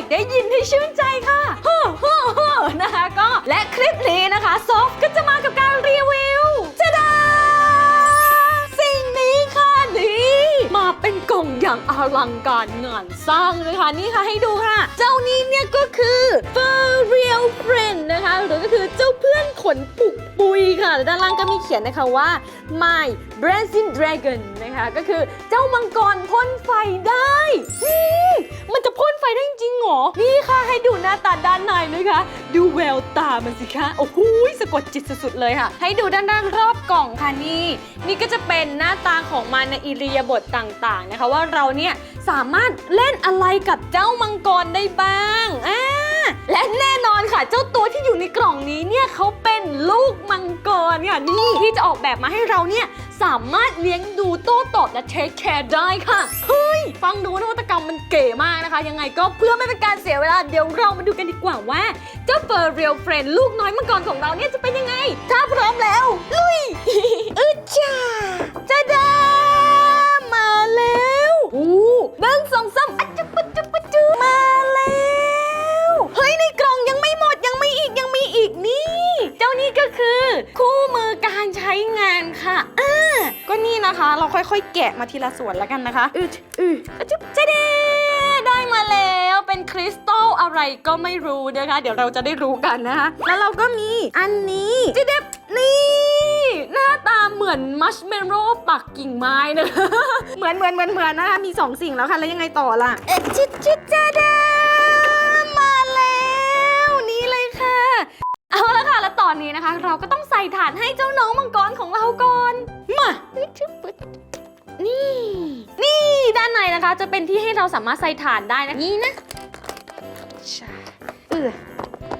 ากได้ยินให้ชื่นใจค่ะฮ่อฮ่อฮ่อนะคะก็และคลิปนี้นะคะซอฟก็จะมากับการรีวิวจะดาสิ่งนี้ค่ะนี่มาเป็นกล่องอย่างอลังการงานสร้างเลยค่ะนี่ค่ะให้ดูค่ะ เจ้านี้เนี่ยก็คือ Fur Real Friend นะคะหรือก็คือเจ้าเพื่อนขนปุกปุยค่ะและด้านล่างก็มีเขียนนะคะว่า My Brazil Dragon นะคะ ก็คือเจ้ามังกรพ่นไฟได้มันจะพ่นไฟได้จริงเหรอ นี่ค่ะให้ดูหน้าตาด้านในนะคะ ดูแววตามันสิคะ โอ้โหสะกดจิตสุดๆเลยค่ะ ให้ดูด้านล่างรอบกล่องค่ะนี่ นี่ก็จะเป็นหน้าตาของมันในอิริยาบถต่างๆนะคะ ว่าเราเนี่ยสามารถเล่นอะไรกับเจ้ามังกรได้บ้างอ่าและแน่นอนค่ะ เจ้าตัวที่อยู่ในกล่องนี้เนี่ยเขาเป็นลูกมังกรค่ะนี่ที่จะออกแบบมาให้เราเนี่ย สามารถเลี้ยงดูโต้ตอบและเทคแคร์ได้ค่ะ เฮ้ย ฟังดูนวัตกรรมมันเก๋มากนะคะ ยังไงก็เพื่อไม่เป็นการเสียเวลา เดี๋ยวเรามาดูกันดีกว่าว่า เจ้าเฟอร์เรียลเฟรนลูกน้อยมังกรของเราเนี่ยจะเป็นยังไง ถ้าพร้อมแล้ว ลุยอึดจ้าจะดามาแล้วอู้เบิ้งสองซ้ำอัจจุปัจจุปัจจุมาแล้วเฮ้ยในกล่องยังไม่หมดยังไมีอีกยังมีอีกนี่ เจ้านี่ก็คือ คู่มือการใช้งานค่ะ ก็นี่นะคะ เราค่อยๆ แกะมาทีละส่วนแล้วกันนะคะอึดอึดอะจุ๊บเจเดได้มาแล้วเป็นคริสตัลอะไรก็ไม่รู้นะคะ เดี๋ยวเราจะได้รู้กันนะคะ แล้วเราก็มีอันนี้เจเดบนี่ หน้าตาเหมือนมัชเมลโล่ปักกิ่งไม้นะคะเหมือนเหมือนเหมือนเหมือนนะคะมีสองสิ่งแล้วค่ะแล้วยังไงต่อล่ะเอ๊ะชิดชิดจาด อนนี้นะคะ เราก็ต้องใส่ฐานให้เจ้าน้องมังกรของเราก่อน มา นี่ นี่ด้านในนะคะจะเป็นที่ให้เราสามารถใส่ฐานได้นะ นี่นะใช่เออ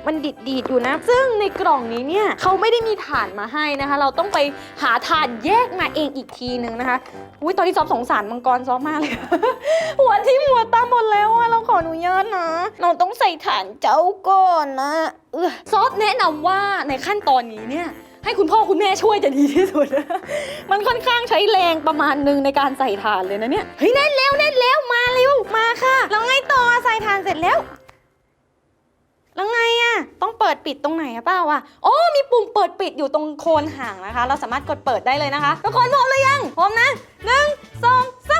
มันดิดดีดอยู่นะ ซึ่งในกล่องนี้เนี่ยเขาไม่ได้มีฐานมาให้นะคะ เราต้องไปหาฐานแยกมาเองอีกทีนึงนะคะอุ้ยตอนนี้ซอฟสงสารมังกรซอฟมากเลย หัวที่หัวตาหมดแล้วอะเราขออนุญาตนะ เราต้องใส่ฐานเจ้าก่อนนะเออซอฟแนะนำว่าในขั้นตอนนี้เนี่ยให้คุณพ่อคุณแม่ช่วยจะดีที่สุด มันค่อนข้างใช้แรงประมาณหนึงในการใส่ฐานเลยนะเนี่ย เฮ้ยแน่นแล้วแน่นแล้วมาเร็วมาค่ะแล้วไงต่อใส่ฐานเสร็จแล้ว แล้วไงอะต้องเปิดปิดตรงไหนอะเปล่าอะโอ้มีปุ่มเปิดปิดอยู่ตรงโคนหางนะคะ เราสามารถกดเปิดได้เลยนะคะ ทุกคนพร้อมหรือยังพร้อมนะหนึ่งสองสาม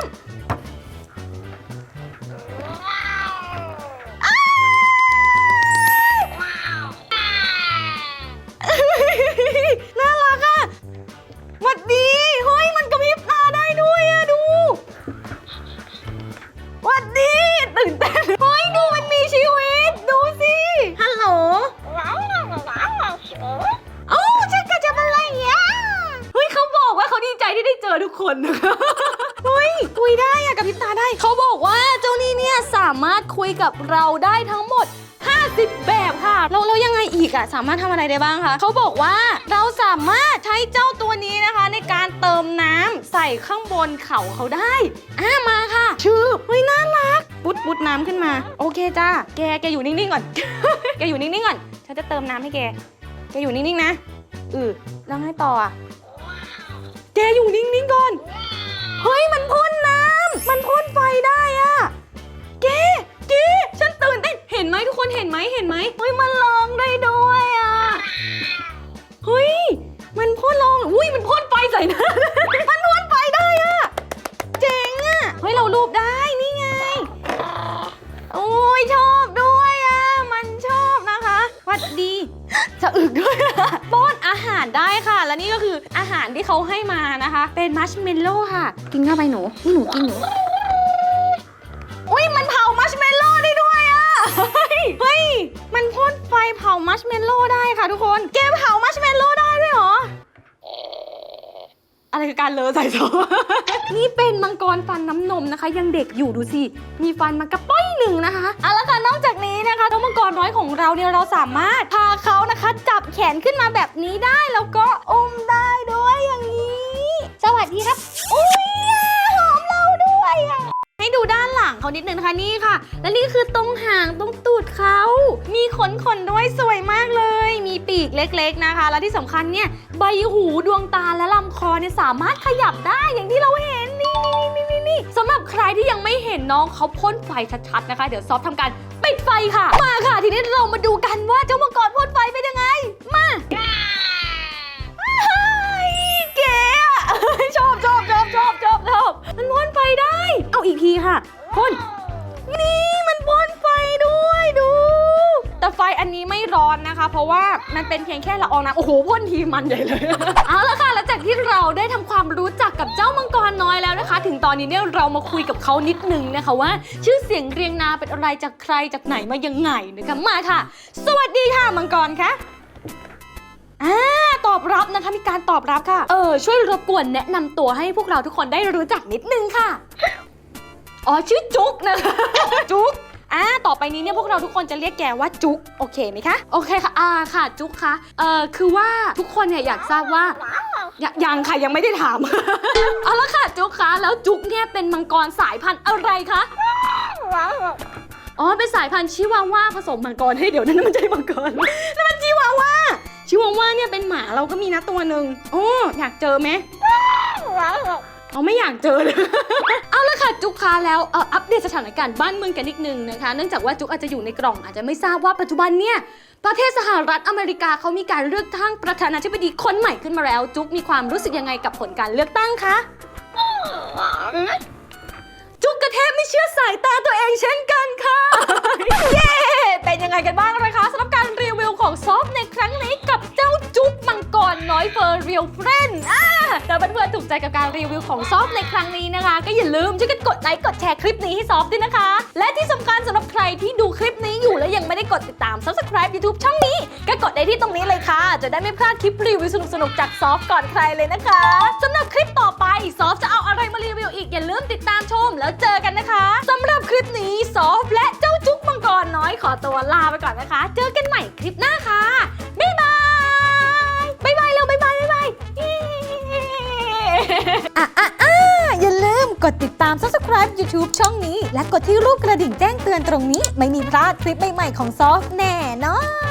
กับเราได้ทั้งหมด 50 แบบค่ะแล้วแล้วยังไงอีกอะสามารถทำอะไรได้บ้างคะเขาบอกว่าเราสามารถใช้เจ้าตัวนี้นะคะ ในการเติมน้ำใส่ข้างบนเขาเขาได้อ่ามาค่ะ ชื่อเฮ้ยน่ารักปุ๊ดปุ๊ดน้ำขึ้นมา โอเคจ้าแกแกอยู่นิ่งๆก่อน แกอยู่นิ่งๆก่อนฉันจะเติมน้ำให้แก แกอยู่นิ่งๆนะเออแล้วไงต่ออะแกอยู่นิ่งๆก่อน เฮ้ยมันพ่นน้ำมันพ่นไฟได้อะ วัดดีจะอึกด้วย ป้อนอาหารได้ค่ะ และนี่ก็คืออาหารที่เขาให้มานะคะ เป็นมัชเมลโล่ค่ะ กินเข้าไปหนู นี่หนูกินหนู อุ้ยมันเผามัชเมลโล่ได้ด้วยอะ เฮ้ย มันพ่นไฟเผามัชเมลโล่ได้ค่ะทุกคนแกมเผามัชเมลโล่ได้ด้วยเหรอ อะไรคือการเลอใส่ซอ นี่เป็นมังกรฟันน้ำนมนะคะ ยังเด็กอยู่ดูสิ มีฟันมากระป้อยหนึ่งนะคะเอาละค่ะนอกจากนี้นะคะเจ้ามังกรน้อยของเราเนี่ยเราสามารถพาเขานะคะ จับแขนขึ้นมาแบบนี้ได้แล้วก็อุ้มได้ด้วยอย่างนี้ สวัสดีครับอุ้ยอ่หอมเราด้วยอะ เขานิดนึงนะคะนี่ค่ะ และนี่คือตรงหางตรงตูดเขา มีขนขนด้วยสวยมากเลย มีปีกเล็กๆนะคะ และที่สำคัญเนี่ยใบหูดวงตาและลำคอเนี่ยสามารถขยับได้อย่างที่เราเห็นนี่นี่นี่นี่นี่สำหรับใครที่ยังไม่เห็นน้องเขาพ่นไฟชัดๆนะคะ เดี๋ยวซอฟทำการปิดไฟค่ะ มาค่ะ ทีนี้เรามาดูกันว่าเจ้ามังกรพ่นไฟเป็นยังไง มาอ้ยเก๋ชอบชอบชอบชอบชอบชอบมันพ่นไฟได้ เอาอีกทีค่ะ พ่นนี่มันพ่นไฟด้วยดู แต่ไฟอันนี้ไม่ร้อนนะคะ เพราะว่ามันเป็นเพียงแค่ละอองน้ำโอ้โหพ่นทีมันใหญ่เลย เอาละค่ะแล้วจากที่เราได้ทำความรู้จักกับเจ้ามังกรน้อยแล้วนะคะ ถึงตอนนี้เนี่ยเรามาคุยกับเขานิดนึงนะคะว่า ชื่อเสียงเรียงนามเป็นอะไรจากใครจากไหนมายังไงนะคะมาค่ะ สวัสดีค่ะมังกรคะอ่าตอบรับนะคะมีการตอบรับค่ะ เออช่วยรบกวนแนะนำตัวให้พวกเราทุกคนได้รู้จักนิดนึงค่ะ อ๋อชื่อจุ๊กนะคะจุ๊กอ่าต่อไปนี้เนี่ยพวกเราทุกคนจะเรียกแกว่าจุ๊กโอเคไหมคะโอเคค่ะอ่าค่ะจุ๊กคะเอ่อคือว่าทุกคนเนี่ยอยากทราบว่ายัยังค่ะยังไม่ได้ถาม เอาละค่ะจุ๊กคะแล้วจุ๊กเนี่ยเป็นมังกรสายพันธุ์อะไรคะอ๋อเป็นสายพันธุ์ชิวาว่าผสมมังกรให้ยเดี๋ยวนั้นมันใช่มังกรนั่นมันชิวาว่าชิวาว่าเนี่ยเป็นหมาเราก็มีนะตัวหนึ่งโอ้อยากเจอไหมเอาไม่อยากเจอเลยเอา ละค่ะจุกคะแล้วเอ่ออัปเดตสถานการณ์บ้านเมืองกันนิดนึงนะคะ เนื่องจากว่าจุกอาจจะอยู่ในกล่องอาจจะไม่ทราบว่าปัจจุบันเนี่ยประเทศสหรัฐอเมริกาเขามีการเลือกตั้งประธานาธิบดีคนใหม่ขึ้นมาแล้ว จุกมีความรู้สึกยังไงกับผลการเลือกตั้งคะจุกกระเทพไม่เชื่อสายตาตัวเองเช่นกันค่ะ เย้เป็นยังไงกันบ้างนะคะสำหรับการรีวิวของซอฟในครั้งนี้กับเจ้าจุกมังกรน้อยเฟอร์เรียลเฟรนอ่า ถ้าเพื่อนๆถูกใจกับการรีวิวของซอฟในครั้งนี้นะคะ ก็อย่าลืมช่วยกันกดไลค์กดแชร์คลิปนี้ให้ซอฟด้วยนะคะ และที่สำคัญสำหรับใครที่ดูคลิปนี้อยู่แล้วยังไม่ได้กดติดตาม subscribe YouTube ช่องนี้ ก็กดได้ที่ตรงนี้เลยค่ะ จะได้ไม่พลาดคลิปรีวิวสนุกๆจากซอฟก่อนใครเลยนะคะสำหรับคลิปต่อไปซอฟจะเอาอะไรมารีวิวอีกอย่าลืมติดตามชมแล้วเจอกันนะคะสำหรับคลิปนี้ซอฟและเจ้าจุกมังกรน้อยขอตัวลาไปก่อนนะคะ เจอกันใหม่คลิปหน้าค่ะ YouTube ช่องนี้ และกดที่รูปกระดิ่งแจ้งเตือนตรงนี้ ไม่มีพลาดคลิปใหม่ๆของซอฟแน่นอน